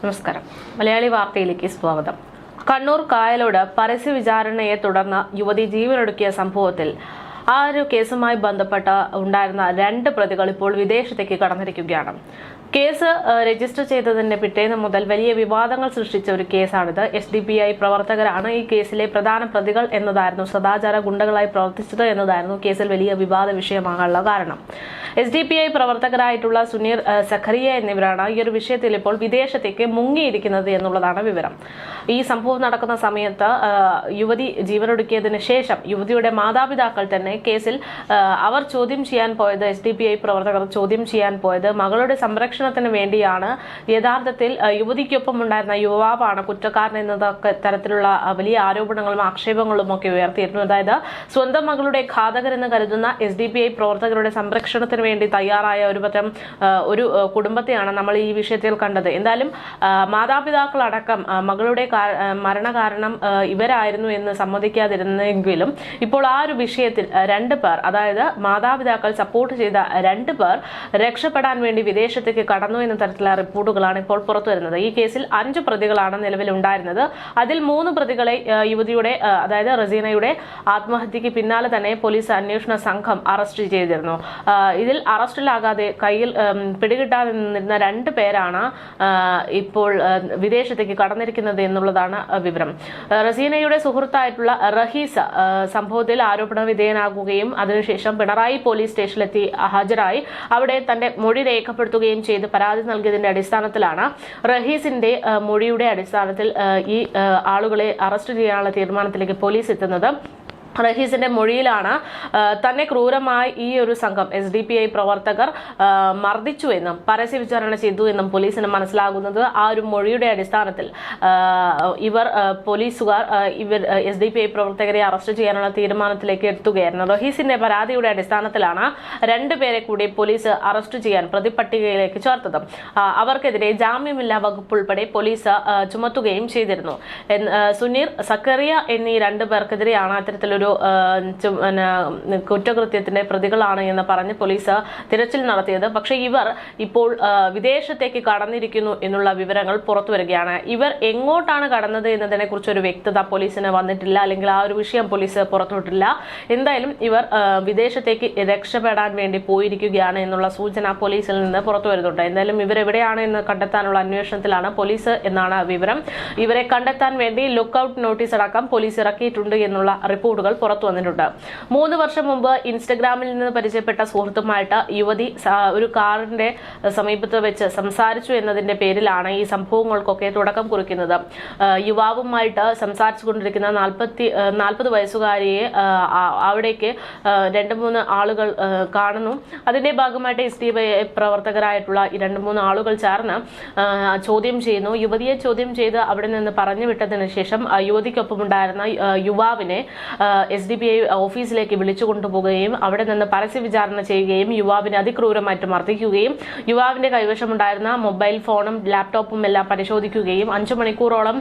നമസ്കാരം. മലയാളി വാർത്തയിലേക്ക് സ്വാഗതം. കണ്ണൂർ കായലോട് പരസ്യ വിചാരണയെ തുടർന്ന് യുവതി ജീവനൊടുക്കിയ സംഭവത്തിൽ ആ ഒരു കേസുമായി ബന്ധപ്പെട്ട ഉണ്ടായിരുന്ന രണ്ട് പ്രതികൾ ഇപ്പോൾ വിദേശത്തേക്ക് കടന്നിരിക്കുകയാണ്. കേസ് രജിസ്റ്റർ ചെയ്തതിന്റെ പിറ്റേന്ന് മുതൽ വലിയ വിവാദങ്ങൾ സൃഷ്ടിച്ച ഒരു കേസാണിത്. എസ് ഡി പി ഐ പ്രവർത്തകരാണ് ഈ കേസിലെ പ്രധാന പ്രതികൾ എന്നതായിരുന്നു സദാചാര ഗുണ്ടകളായി പ്രവർത്തിച്ചത് എന്നതായിരുന്നു കേസിൽ വലിയ വിവാദ വിഷയമാകാനുള്ള കാരണം. എസ് ഡി പി ഐ പ്രവർത്തകരായിട്ടുള്ള സുനീർ സഖറിയ എന്നിവരാണ് ഈ ഒരു വിഷയത്തിൽ ഇപ്പോൾ വിദേശത്തേക്ക് മുങ്ങിയിരിക്കുന്നത് എന്നുള്ളതാണ് വിവരം. ഈ സംഭവം നടക്കുന്ന സമയത്ത് യുവതി ജീവനൊടുക്കിയതിന് ശേഷം യുവതിയുടെ മാതാപിതാക്കൾ തന്നെ കേസിൽ അവർ ചോദ്യം ചെയ്യാൻ പോയത് എസ് ഡി പി ഐ പ്രവർത്തകർ ചോദ്യം ചെയ്യാൻ പോയത് മകളുടെ സംരക്ഷണത്തിന് വേണ്ടിയാണ്. യഥാർത്ഥത്തിൽ യുവതിക്കൊപ്പം ഉണ്ടായിരുന്ന യുവാവാണ് കുറ്റക്കാരൻ എന്നതൊക്കെ തരത്തിലുള്ള വലിയ ആരോപണങ്ങളും ആക്ഷേപങ്ങളും ഒക്കെ ഉയർത്തിയിരുന്നു. അതായത് സ്വന്തം മകളുടെ ഘാതകരെന്ന് കരുതുന്ന എസ് ഡി പി ഐ പ്രവർത്തകരുടെ സംരക്ഷണത്തിന് വേണ്ടി തയ്യാറായ ഒരു പറ്റം ഒരു കുടുംബത്തെയാണ് നമ്മൾ ഈ വിഷയത്തിൽ കണ്ടത്. എന്തായാലും മാതാപിതാക്കളടക്കം മകളുടെ മരണ കാരണം മരണകാരണം ഇവരായിരുന്നു എന്ന് സമ്മതിക്കാതിരുന്നെങ്കിലും ഇപ്പോൾ ആ ഒരു വിഷയത്തിൽ രണ്ട് പേർ അതായത് മാതാപിതാക്കൾ സപ്പോർട്ട് ചെയ്ത രണ്ട് പേർ രക്ഷപ്പെടാൻ വേണ്ടി വിദേശത്തേക്ക് കടന്നു എന്ന തരത്തിലുള്ള റിപ്പോർട്ടുകളാണ് ഇപ്പോൾ പുറത്തു വരുന്നത്. ഈ കേസിൽ അഞ്ച് പ്രതികളാണ് നിലവിലുണ്ടായിരുന്നത് അതിൽ മൂന്ന് പ്രതികളെ യുവതിയുടെ അതായത് റസീനയുടെ ആത്മഹത്യക്ക് പിന്നാലെ തന്നെ പോലീസ് അന്വേഷണ സംഘം അറസ്റ്റ് ചെയ്തിരുന്നു. ഇതിൽ അറസ്റ്റിലാകാതെ കയ്യിൽ പിടികിട്ടാതെ നിന്നിരുന്ന രണ്ട് പേരാണ് ഇപ്പോൾ വിദേശത്തേക്ക് കടന്നിരിക്കുന്നത് എന്നുള്ളതാണ് വിവരം. റസീനയുടെ സുഹൃത്തായിട്ടുള്ള റഹീസ സംഭവത്തിൽ ആരോപണ വിധേയനാകുകയും അതിനുശേഷം പിണറായി പോലീസ് സ്റ്റേഷനിലെത്തി ഹാജരായി. അവിടെ തന്റെ മൊഴി രേഖപ്പെടുത്തുകയും ചെയ്ത്. പരാതി നൽകിയതിന്റെ അടിസ്ഥാനത്തിലാണ് റഹീസിന്റെ മൊഴിയുടെ അടിസ്ഥാനത്തിൽ ഈ ആളുകളെ അറസ്റ്റ് ചെയ്യാനുള്ള തീരുമാനത്തിലേക്ക് പോലീസ് എത്തുന്നത്. റഹീസിന്റെ മൊഴിയിലാണ് തന്നെ ക്രൂരമായി ഈ ഒരു സംഘം എസ് ഡി പി ഐ പ്രവർത്തകർ മർദ്ദിച്ചു എന്നും പരസ്യ വിചാരണ ചെയ്തു എന്നും പോലീസിന് മനസ്സിലാകുന്നത്. ആ ഒരു മൊഴിയുടെ അടിസ്ഥാനത്തിൽ ഇവർ പോലീസുകാർ ഇവർ എസ് ഡി പി ഐ പ്രവർത്തകരെ അറസ്റ്റ് ചെയ്യാനുള്ള തീരുമാനത്തിലേക്ക് എത്തുകയായിരുന്നു. റഹീസിന്റെ പരാതിയുടെ അടിസ്ഥാനത്തിലാണ് രണ്ടുപേരെ കൂടി പോലീസ് അറസ്റ്റ് ചെയ്യാൻ പ്രതിപട്ടികയിലേക്ക് ചേർത്തത്. അവർക്കെതിരെ ജാമ്യമില്ലാ വകുപ്പ് ഉൾപ്പെടെ പോലീസ് ചുമത്തുകയും ചെയ്തിരുന്നു. സുനീർ സക്കറിയ എന്നീ രണ്ടു പേർക്കെതിരെയാണ് അത്തരത്തിലൊരു പിന്നെ, കുറ്റകൃത്യത്തിന്റെ പ്രതികളാണ് എന്ന് പറഞ്ഞ് പോലീസ് തിരച്ചിൽ നടത്തിയത്. പക്ഷേ ഇവർ ഇപ്പോൾ വിദേശത്തേക്ക് കടന്നിരിക്കുന്നു എന്നുള്ള വിവരങ്ങൾ പുറത്തു വരികയാണ്. ഇവർ എങ്ങോട്ടാണ് കടന്നത് എന്നതിനെ കുറിച്ച് ഒരു വ്യക്തത പോലീസിന് വന്നിട്ടില്ല. അല്ലെങ്കിൽ ആ ഒരു വിഷയം പോലീസ് പുറത്തുവിട്ടില്ല എന്തായാലും ഇവർ വിദേശത്തേക്ക് രക്ഷപ്പെടാൻ വേണ്ടി പോയിരിക്കുകയാണ് എന്നുള്ള സൂചന പോലീസിൽ നിന്ന് പുറത്തു വരുന്നുണ്ട്. എന്തായാലും ഇവരെവിടെയാണ് എന്ന് കണ്ടെത്താനുള്ള അന്വേഷണത്തിലാണ് പോലീസ് എന്നാണ് വിവരം. ഇവരെ കണ്ടെത്താൻ വേണ്ടി ലുക്ക് ഔട്ട് നോട്ടീസ് അടക്കം പോലീസ് ഇറക്കിയിട്ടുണ്ട് എന്നുള്ള റിപ്പോർട്ടുകൾ പുറത്തു വന്നിട്ടുണ്ട്. മൂന്ന് വർഷം മുമ്പ് ഇൻസ്റ്റഗ്രാമിൽ നിന്ന് പരിചയപ്പെട്ട സുഹൃത്തുമായിട്ട് യുവതി ഒരു കാറിന്റെ സമീപത്ത് വെച്ച് സംസാരിച്ചു എന്നതിന്റെ പേരിലാണ് ഈ സംഭവങ്ങൾക്കൊക്കെ തുടക്കം കുറിക്കുന്നത്. യുവാവുമായിട്ട് സംസാരിച്ചു കൊണ്ടിരിക്കുന്ന നാൽപ്പത്തി നാൽപ്പത് വയസ്സുകാരിയെ അവിടേക്ക് രണ്ട് മൂന്ന് ആളുകൾ കാണുന്നു. അതിന്റെ ഭാഗമായിട്ട് എസ് പ്രവർത്തകരായിട്ടുള്ള രണ്ട് മൂന്ന് ആളുകൾ ചേർന്ന് ചോദ്യം ചെയ്യുന്നു. യുവതിയെ ചോദ്യം ചെയ്ത് അവിടെ നിന്ന് പറഞ്ഞു വിട്ടതിന് ശേഷം യുവതിക്കൊപ്പമുണ്ടായിരുന്ന യുവാവിനെ എസ് ഡി പി ഐ ഓഫീസിലേക്ക് വിളിച്ചു കൊണ്ടുപോകുകയും അവിടെ നിന്ന് പരസ്യ വിചാരണ ചെയ്യുകയും യുവാവിനെ അതിക്രൂരമായിട്ട് മർദ്ദിക്കുകയും യുവാവിന്റെ കൈവശമുണ്ടായിരുന്ന മൊബൈൽ ഫോണും ലാപ്ടോപ്പും എല്ലാം പരിശോധിക്കുകയും അഞ്ചു മണിക്കൂറോളം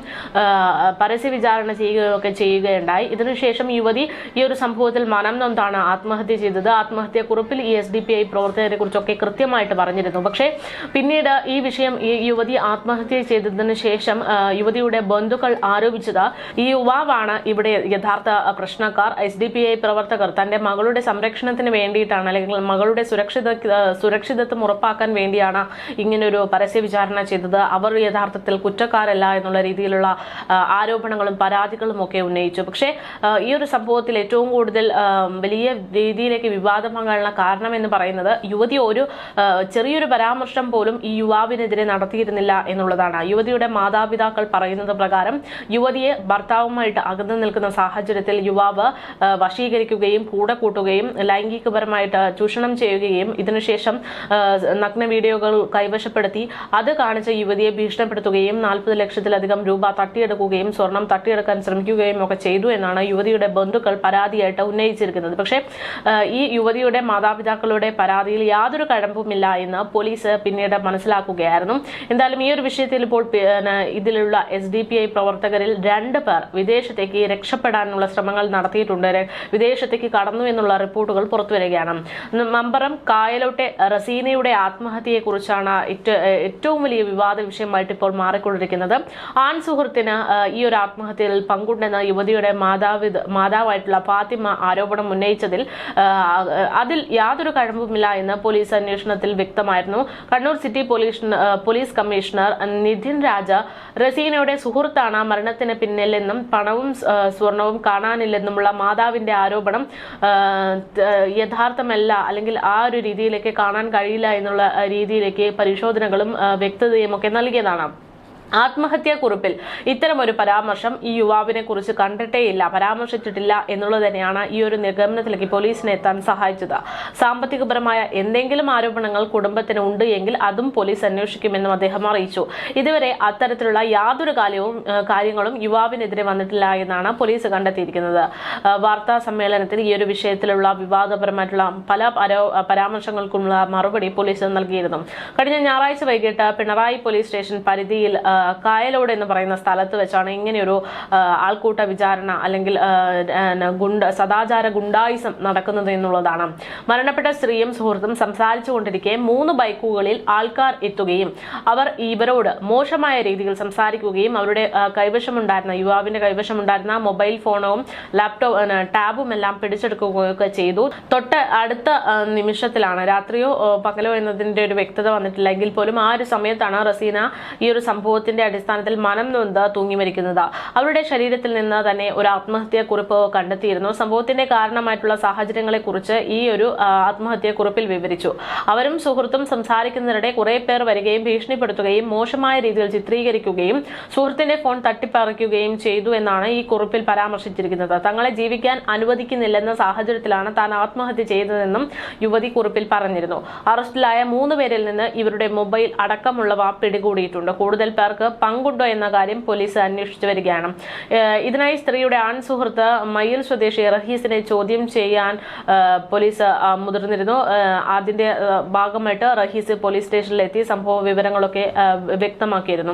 പരസ്യ വിചാരണ ചെയ്യുകയൊക്കെ ചെയ്യുകയുണ്ടായി. ഇതിനുശേഷം യുവതി ഈ ഒരു സംഭവത്തിൽ മനം നൊന്താണ് ആത്മഹത്യ ചെയ്തത്. ആത്മഹത്യ കുറിപ്പിൽ ഈ എസ് ഡി പി ഐ പ്രവർത്തകരെ കുറിച്ചൊക്കെ കൃത്യമായിട്ട് പറഞ്ഞിരുന്നു. പക്ഷേ പിന്നീട് ഈ വിഷയം ഈ യുവതി ആത്മഹത്യ ചെയ്തതിനു ശേഷം യുവതിയുടെ ബന്ധുക്കൾ ആരോപിച്ചത് ഈ യുവാവാണ് ഇവിടെ യഥാർത്ഥ പ്രശ്നക്കാർ എസ് ഡി പി ഐ പ്രവർത്തകർ തന്റെ മകളുടെ സംരക്ഷണത്തിന് വേണ്ടിയിട്ടാണ് അല്ലെങ്കിൽ മകളുടെ സുരക്ഷിത സുരക്ഷിതത്വം ഉറപ്പാക്കാൻ വേണ്ടിയാണ് ഇങ്ങനൊരു പരസ്യ വിചാരണ ചെയ്തത്. അവർ യഥാർത്ഥത്തിൽ കുറ്റക്കാരല്ല എന്നുള്ള രീതിയിലുള്ള ആരോപണങ്ങളും പരാതികളും ഒക്കെ ഉന്നയിച്ചു. പക്ഷേ ഈ ഒരു സംഭവത്തിൽ ഏറ്റവും കൂടുതൽ വലിയ രീതിയിലേക്ക് വിവാദമാകാനുള്ള കാരണം എന്ന് പറയുന്നത് യുവതി ഒരു ചെറിയൊരു പരാമർശം പോലും ഈ യുവാവിനെതിരെ നടത്തിയിരുന്നില്ല എന്നുള്ളതാണ്. യുവതിയുടെ മാതാപിതാക്കൾ പറയുന്നത് പ്രകാരം യുവതിയെ ഭർത്താവുമായിട്ട് അകന്നു നിൽക്കുന്ന സാഹചര്യത്തിൽ യുവാവ് ആ, വശീകരിക്കുകയും കൂടെ കൂട്ടുകയും ലൈംഗികപരമായിട്ട് ചൂഷണം ചെയ്യുകയും ഇതിനുശേഷം നഗ്ന വീഡിയോകൾ കൈവശപ്പെടുത്തി അത് കാണിച്ച യുവതിയെ ഭീഷണിപ്പെടുത്തുകയും നാൽപ്പത് ലക്ഷത്തിലധികം രൂപ തട്ടിയെടുക്കുകയും സ്വർണം തട്ടിയെടുക്കാൻ ശ്രമിക്കുകയും ഒക്കെ ചെയ്തു എന്നാണ് യുവതിയുടെ ബന്ധുക്കൾ പരാതിയായിട്ട് ഉന്നയിച്ചിരിക്കുന്നത്. പക്ഷേ ഈ യുവതിയുടെ മാതാപിതാക്കളുടെ പരാതിയിൽ യാതൊരു കഴമ്പുമില്ല എന്ന് പോലീസ് പിന്നീട് മനസ്സിലാക്കുകയായിരുന്നു. എന്തായാലും ഈ ഒരു വിഷയത്തിൽ ഇപ്പോൾ ഇതിലുള്ള എസ് ഡി പി ഐ പ്രവർത്തകരിൽ രണ്ട് പേർ വിദേശത്തേക്ക് രക്ഷപ്പെടാനുള്ള ശ്രമങ്ങൾ നടത്തി നടത്തിയിട്ടുണ്ട്. വിദേശത്തേക്ക് കടന്നു എന്നുള്ള റിപ്പോർട്ടുകൾ പുറത്തുവരികയാണ്. വരികയാണ് മമ്പറം കായലോട്ടെ റസീനയുടെ ആത്മഹത്യയെക്കുറിച്ചാണ് കുറിച്ചാണ് ഏറ്റവും വലിയ വിവാദ വിഷയമായിട്ട് ഇപ്പോൾ മാറിക്കൊണ്ടിരിക്കുന്നത്. ആൺ സുഹൃത്തിന് ഈ ഒരു ആത്മഹത്യയിൽ പങ്കുണ്ടെന്ന യുവതിയുടെ മാതാവ് മാതാവായിട്ടുള്ള ഫാത്തിമ ആരോപണം ഉന്നയിച്ചതിൽ അതിൽ യാതൊരു കഴമ്പുമില്ല എന്ന് പോലീസ് അന്വേഷണത്തിൽ വ്യക്തമായിരുന്നു. Kannur city police police commissioner Nidhin Raja റസീനയുടെ സുഹൃത്താണ് മരണത്തിന് പിന്നിലെന്നും പണവും സ്വർണവും സ്വർണവും കാണാനില്ലെന്നുമുള്ള മാതാവിന്റെ ആരോപണം യഥാർത്ഥമല്ല അല്ലെങ്കിൽ ആ ഒരു രീതിയിലേക്ക് കാണാൻ കഴിയില്ല എന്നുള്ള രീതിയിലേക്ക് പരിശോധനകളും വ്യക്തതയും ഒക്കെ നൽകിയതാണ്. ആത്മഹത്യാക്കുറിപ്പിൽ ഇത്തരമൊരു പരാമർശം ഈ യുവാവിനെ കുറിച്ച് കണ്ടിട്ടേയില്ല പരാമർശിച്ചിട്ടില്ല എന്നുള്ളത് തന്നെയാണ് ഈ ഒരു നിഗമനത്തിലേക്ക് പോലീസിനെ എത്താൻ സഹായിച്ചത്. സാമ്പത്തികപരമായ എന്തെങ്കിലും ആരോപണങ്ങൾ കുടുംബത്തിന് ഉണ്ട് എങ്കിൽ അതും പോലീസ് അന്വേഷിക്കുമെന്നും അദ്ദേഹം അറിയിച്ചു. ഇതുവരെ അത്തരത്തിലുള്ള യാതൊരു കാര്യവും കാര്യങ്ങളും യുവാവിനെതിരെ വന്നിട്ടില്ല എന്നാണ് പോലീസ് കണ്ടെത്തിയിരിക്കുന്നത്. വാർത്താ സമ്മേളനത്തിൽ ഈ ഒരു വിഷയത്തിലുള്ള വിവാദപരമായിട്ടുള്ള പല പരാമർശങ്ങൾക്കുള്ള മറുപടി പോലീസ് നൽകിയിരുന്നു. കഴിഞ്ഞ ഞായറാഴ്ച വൈകിട്ട് പിണറായി പോലീസ് സ്റ്റേഷൻ പരിധിയിൽ കായലോട് എന്ന് പറയുന്ന സ്ഥലത്ത് വെച്ചാണ് ഇങ്ങനെയൊരു ആൾക്കൂട്ട വിചാരണ അല്ലെങ്കിൽ ഗുണ്ട സദാചാര ഗുണ്ടായിസം നടക്കുന്നത് എന്നുള്ളതാണ്. മരണപ്പെട്ട സ്ത്രീയും സുഹൃത്തും സംസാരിച്ചു കൊണ്ടിരിക്കെ മൂന്ന് ബൈക്കുകളിൽ ആൾക്കാർ എത്തുകയും അവർ ഇവരോട് മോശമായ രീതിയിൽ സംസാരിക്കുകയും അവരുടെ കൈവശമുണ്ടായിരുന്ന യുവാവിന്റെ കൈവശമുണ്ടായിരുന്ന മൊബൈൽ ഫോണും ലാപ്ടോപ്പ് ടാബും എല്ലാം പിടിച്ചെടുക്കുകയൊക്കെ ചെയ്തു. തൊട്ട് അടുത്ത നിമിഷത്തിലാണ് രാത്രിയോ പകലോ എന്നതിന്റെ ഒരു വ്യക്തത വന്നിട്ടില്ല. എങ്കിൽ പോലും ആ ഒരു സമയത്താണ് റസീന ഈ ഒരു സംഭവത്തിന്റെ അടിസ്ഥാനത്തിൽ മനം നൊന്ത് തൂങ്ങി മരിക്കുന്നത്. അവരുടെ ശരീരത്തിൽ നിന്ന് തന്നെ ഒരു ആത്മഹത്യാ കുറിപ്പ് കണ്ടെത്തിയിരുന്നു. സംഭവത്തിന്റെ കാരണമായിട്ടുള്ള സാഹചര്യങ്ങളെ കുറിച്ച് ഈ ഒരു ആത്മഹത്യാ കുറിപ്പിൽ വിവരിച്ചു. അവരും സുഹൃത്തും സംസാരിക്കുന്നതിനിടെ കുറെ പേർ വരികയും ഭീഷണിപ്പെടുത്തുകയും മോശമായ രീതിയിൽ ചിത്രീകരിക്കുകയും സുഹൃത്തിന്റെ ഫോൺ തട്ടിപ്പറിക്കുകയും ചെയ്തു എന്നാണ് ഈ കുറിപ്പിൽ പരാമർശിച്ചിരിക്കുന്നത്. തങ്ങളെ ജീവിക്കാൻ അനുവദിക്കുന്നില്ലെന്ന സാഹചര്യത്തിലാണ് താൻ ആത്മഹത്യ ചെയ്തതെന്നും യുവതി കുറിപ്പിൽ പറഞ്ഞിരുന്നു. അറസ്റ്റിലായ മൂന്ന് പേരിൽ നിന്ന് ഇവരുടെ മൊബൈൽ അടക്കമുള്ളവ പിടികൂടിയിട്ടുണ്ട്. കൂടുതൽ പേർക്ക് പങ്കുണ്ടോ എന്ന കാര്യം പോലീസ് അന്വേഷിച്ചു വരികയാണ്. ഇതിനായി സ്ത്രീയുടെ ആൺ സുഹൃത്ത് മയിൽ സ്വദേശി റഹീസിനെ ചോദ്യം ചെയ്യാൻ പോലീസ് മുതിർന്നിരുന്നു. അതിന്റെ ഭാഗമായിട്ട് റഹീസ് പോലീസ് സ്റ്റേഷനിലെത്തി സംഭവ വിവരങ്ങളൊക്കെ വ്യക്തമാക്കിയിരുന്നു.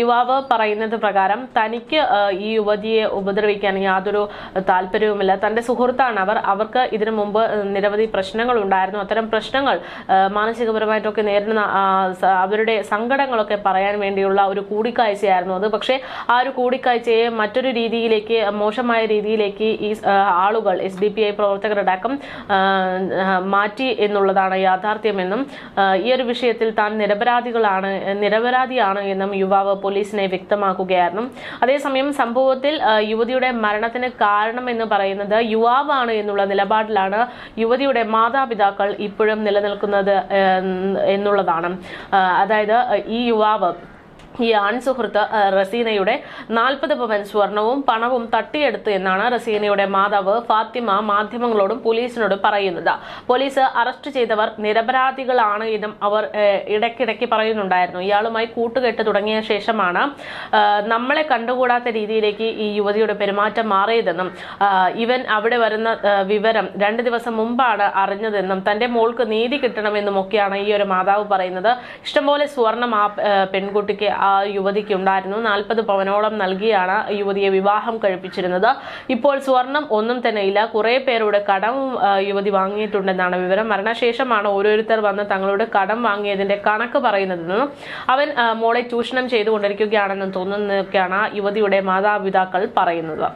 യുവാവ് പറയുന്നത് പ്രകാരം തനിക്ക് ഈ യുവതിയെ ഉപദ്രവിക്കാൻ യാതൊരു താല്പര്യവുമില്ല. തന്റെ സുഹൃത്താണ് അവർ. അവർക്ക് ഇതിനു മുമ്പ് നിരവധി പ്രശ്നങ്ങൾ ഉണ്ടായിരുന്നു. അത്തരം പ്രശ്നങ്ങൾ മാനസികപരമായിട്ടൊക്കെ നേരിടുന്ന അവരുടെ സങ്കടങ്ങളൊക്കെ പറയാൻ വേണ്ടിയുള്ള ഒരു കൂടിക്കാഴ്ചയായിരുന്നു അത്. പക്ഷേ ആ ഒരു കൂടിക്കാഴ്ചയെ മറ്റൊരു രീതിയിലേക്ക് മോശമായ രീതിയിലേക്ക് ഈ ആളുകൾ എസ് ഡി പി ഐ പ്രവർത്തകരടക്കം ആ, ആ, മാറ്റി എന്നുള്ളതാണ് യാഥാർത്ഥ്യമെന്നും ആ, ഈ ഒരു വിഷയത്തിൽ താൻ നിരപരാധികളാണ് നിരപരാധിയാണ് എന്നും യുവാവ് പോലീസിനെ വ്യക്തമാക്കുകയായിരുന്നു. അതേസമയം സംഭവത്തിൽ യുവതിയുടെ മരണത്തിന് കാരണം എന്ന് പറയുന്നത് യുവാവാണ് എന്നുള്ള നിലപാടിലാണ് യുവതിയുടെ മാതാപിതാക്കൾ ഇപ്പോഴും നിലനിൽക്കുന്നത് എന്നുള്ളതാണ്. അതായത് ഈ യുവാവ് ഈ ആൺസുഹൃത്ത് റസീനയുടെ നാൽപ്പത് പവൻ സ്വർണവും പണവും തട്ടിയെടുത്തു എന്നാണ് റസീനയുടെ മാതാവ് ഫാത്തിമ മാധ്യമങ്ങളോടും പോലീസിനോടും പറയുന്നത്. പോലീസ് അറസ്റ്റ് ചെയ്തവർ നിരപരാധികളാണ് എന്നും അവർ ഇടയ്ക്കിടയ്ക്ക് പറയുന്നുണ്ടായിരുന്നു. ഇയാളുമായി കൂട്ടുകെട്ട് തുടങ്ങിയ ശേഷമാണ് നമ്മളെ കണ്ടുകൂടാത്ത രീതിയിലേക്ക് ഈ യുവതിയുടെ പെരുമാറ്റം മാറിയതെന്നും ഇവൻ അവിടെ വരുന്ന വിവരം രണ്ട് ദിവസം മുമ്പാണ് അറിഞ്ഞതെന്നും തന്റെ മോൾക്ക് നീതി കിട്ടണമെന്നും ഒക്കെയാണ് ഈ ഒരു മാതാവ് പറയുന്നത്. ഇഷ്ടംപോലെ സ്വർണം ആ, പെൺകുട്ടിക്ക് ആ യുവതിക്ക് ഉണ്ടായിരുന്നു നാൽപ്പത് പവനോളം നൽകിയാണ് യുവതിയെ വിവാഹം കഴിപ്പിച്ചിരുന്നത്. ഇപ്പോൾ സ്വർണം ഒന്നും തന്നെ ഇല്ല. കുറെ പേരുടെ കടം യുവതി വാങ്ങിയിട്ടുണ്ടെന്നാണ് വിവരം. മരണശേഷമാണ് ഓരോരുത്തർ വന്ന് തങ്ങളുടെ കടം വാങ്ങിയതിന്റെ കണക്ക് പറയുന്നതെന്നും അവൻ മോളെ ചൂഷണം ചെയ്തുകൊണ്ടിരിക്കുകയാണെന്നും തോന്നുന്നതൊക്കെയാണ് യുവതിയുടെ മാതാപിതാക്കൾ പറയുന്നത്.